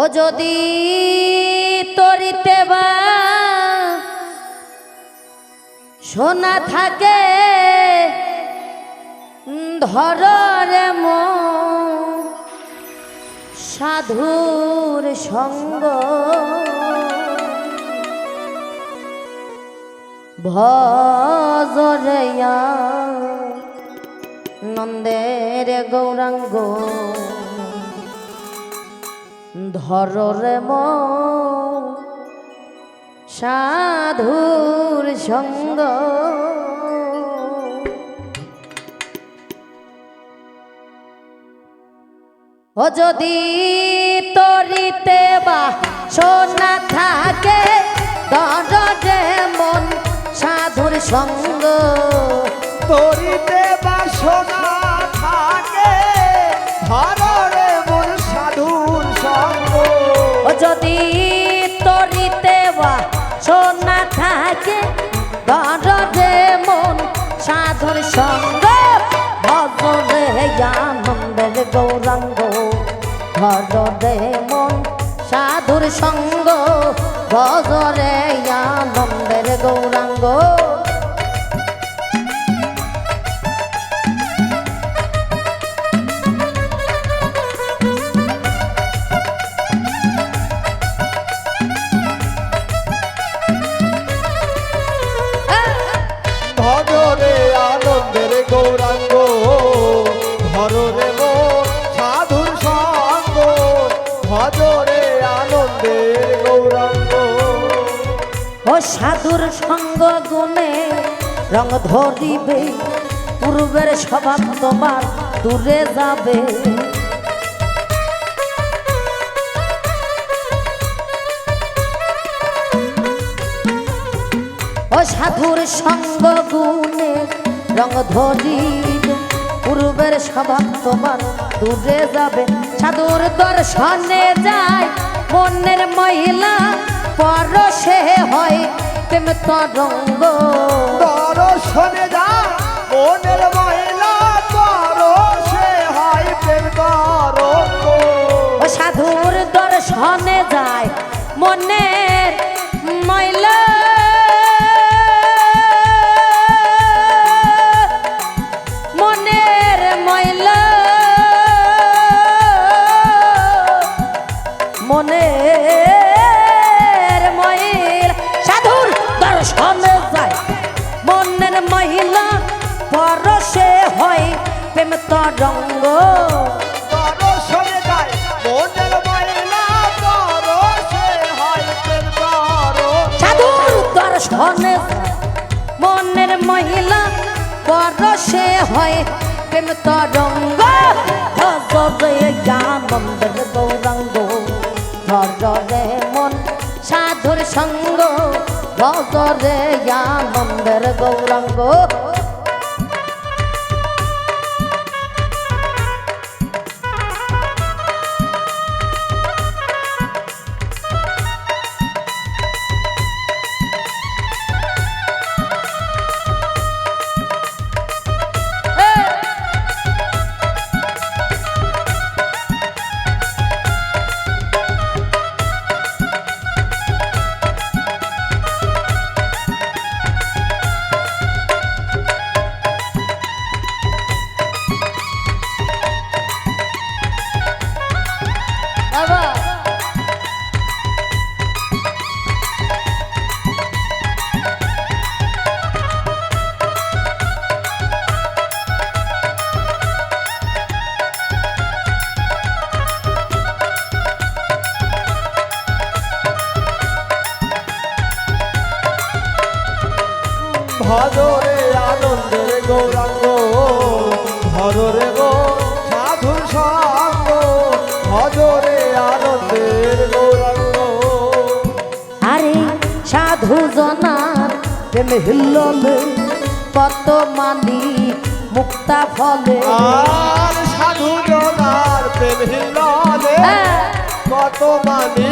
ও যদি তরিতে বা সোনা থাকে ধর রে সাধুর সঙ্গ। ভজরয়া নন্দের গৌরাঙ্গ। ধর রে মন, সাধুর সঙ্গ। ও যদি তরিতে বা সোনা থাকে, দরজে মন সাধুর সঙ্গ। তরিতে বাসনা থাকে যদি তরিতে সোনা থাকে দরজে মন সাধুর সঙ্গ ভজরে আনন্দের গৌরাঙ্গ। ভজরে মন সাধুর সঙ্গ ভজরে আনন্দের গৌরাঙ্গ। ও সাধুর সঙ্গ গুণে রং ধরিবে, পূর্বের স্বভাব তোমার দূরে যাবে। ও সাধুর সঙ্গ গুণে রং ধরিবে, পূর্বের স্বভাব তোমার দূরে যাবে। সাধুর দর্শনে যায় মনের মহিলা পরশে হয় প্রেম তরঙ্গ। দর্শনে যা মনের মহিলা পরশে হয় প্রেম তরঙ্গ। সাধুর দর্শনে যায় মনের তরঙ্গ সাধুর দর্শনে মনের মহিলা পরশে হয় প্রেম তরঙ্গ। ভজরে আনন্দের গৌরঙ্গ ভজরে মন সাধুর সঙ্গ ভজরে আনন্দের গৌরঙ্গ। আরে সাধু জনার প্রেম হিল্ললে কত মানি মুক্তা ফলে। আর সাধু জনার প্রেম হিল্লালে হ্যাঁ। কত মানি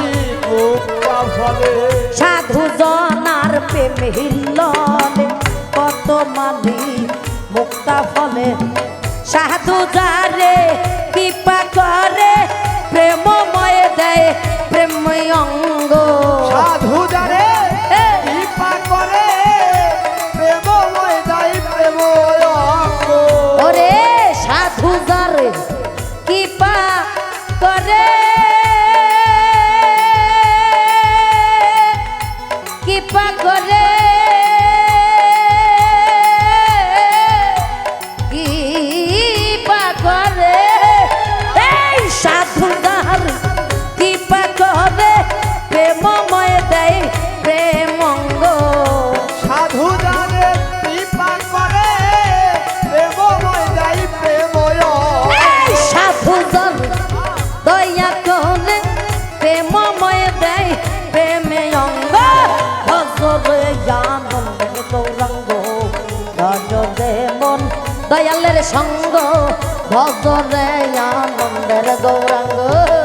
মুক্তা ফলে। সাধু জনার প্রেম হিল্ললে কত মানি মুক্তা ফলে। সাধু যারে কৃপা করে প্রেমময় দেয় প্রেময় অঙ্গ। সাধু জানে কৃপা করে প্রেমময় দেয় প্রেময় ওরে সাধু জানে ভজরে মন দয়ালের সঙ্গ ভজরে আনন্দের গৌরাঙ্গ।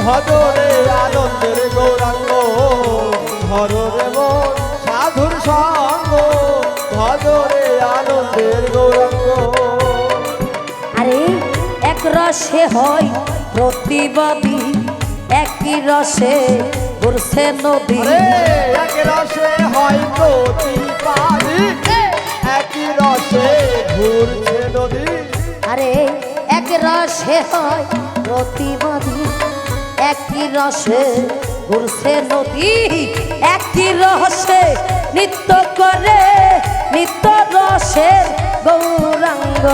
ভজরে আনন্দের গৌরাঙ্গ ধরে মন সাধুর সঙ্গ ভজরে আনন্দের গৌরাঙ্গ। আরে এক রসে হয় প্রতিবাদী একই রসে ঘুরছে নদী। এক রসে হয় প্রতিবাদী একই রসে ঘুরছে নদী। আরে এক রসে হয় প্রতিবাদী একই রসে ঘুরছে নদী একই রসে নৃত্য করে নিত্য রসের গৌরাঙ্গ।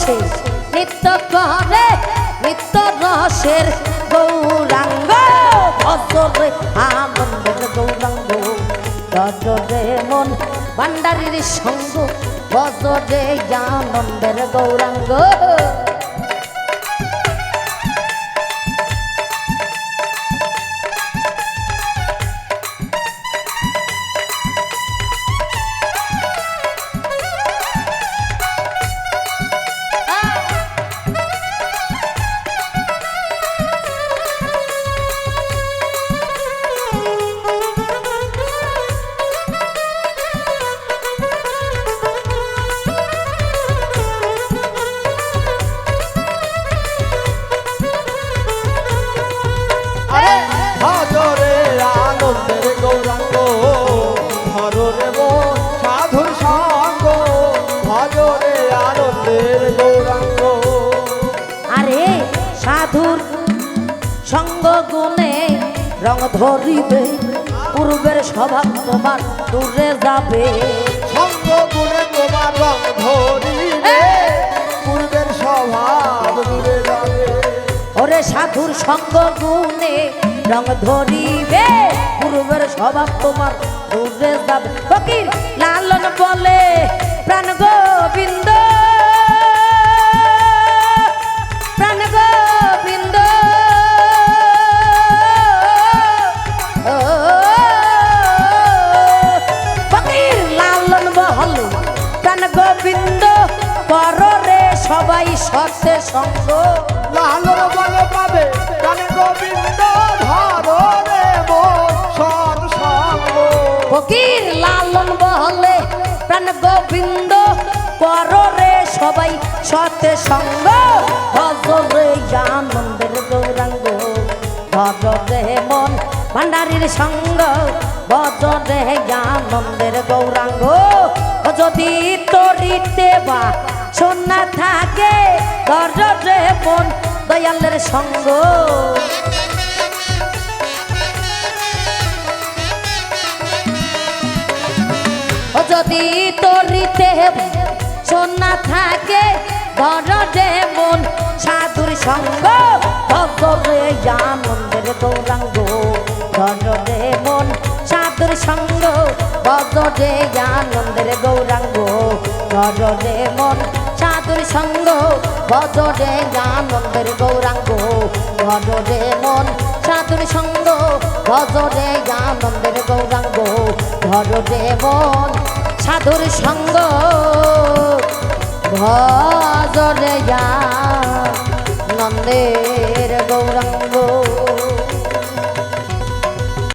রসে নিত্য করে নিত্য রসের গৌরাঙ্গ ভজরে আনন্দের গৌরাঙ্গ। ভজরে মন ভান্ডারির সঙ্গ ভজরে আনন্দের গৌরাঙ্গ। সাধুর সঙ্গ গুণে রং ধরিবে পূর্বের স্বভাব তোমার দূরে যাবে। সঙ্গ গুণে তোমার রং ধরিবে পূর্বের স্বভাব দূরে যাবে। ওরে সাধুর সঙ্গ গুণে রং ধরিবে পূর্বের স্বভাব তোমার দূরে যাবে। ফকির লালন বলে প্রাণ গোবিন্দ পরে সবাই সত্যে সঙ্গ। লালন বলে পাবে কানে গোবিন্দ ধরে মন সঙ্গ। ফকির লালন বহলে প্রাণ গোবিন্দ পরে সবাই সতে সঙ্গ। ভজরে আনন্দের গৌরাঙ্গ ভজরে মন ভান্ডারির সঙ্গ। ভজরে আনন্দের গৌরাঙ্গ যদি তরিতে বা সোনা থাকে রে মন দয়ালের সঙ্গ। যদি তরিতে সোনা থাকে রে মন সাধুর সঙ্গ ভগরে আনন্দের গৌরাঙ্গ। ধর রে মন সাধুর সঙ্গ ভগরে আনন্দের গৌরাঙ্গ। রে মন চাদুর সঙ্গ ভজরে আনন্দের গৌরাঙ্গ ভজরে মন চাদুর সঙ্গ ভজরে আনন্দের গৌরাঙ্গ ভজরে মন সাধুর সঙ্গ ভজরে নন্দের গৌরাঙ্গ।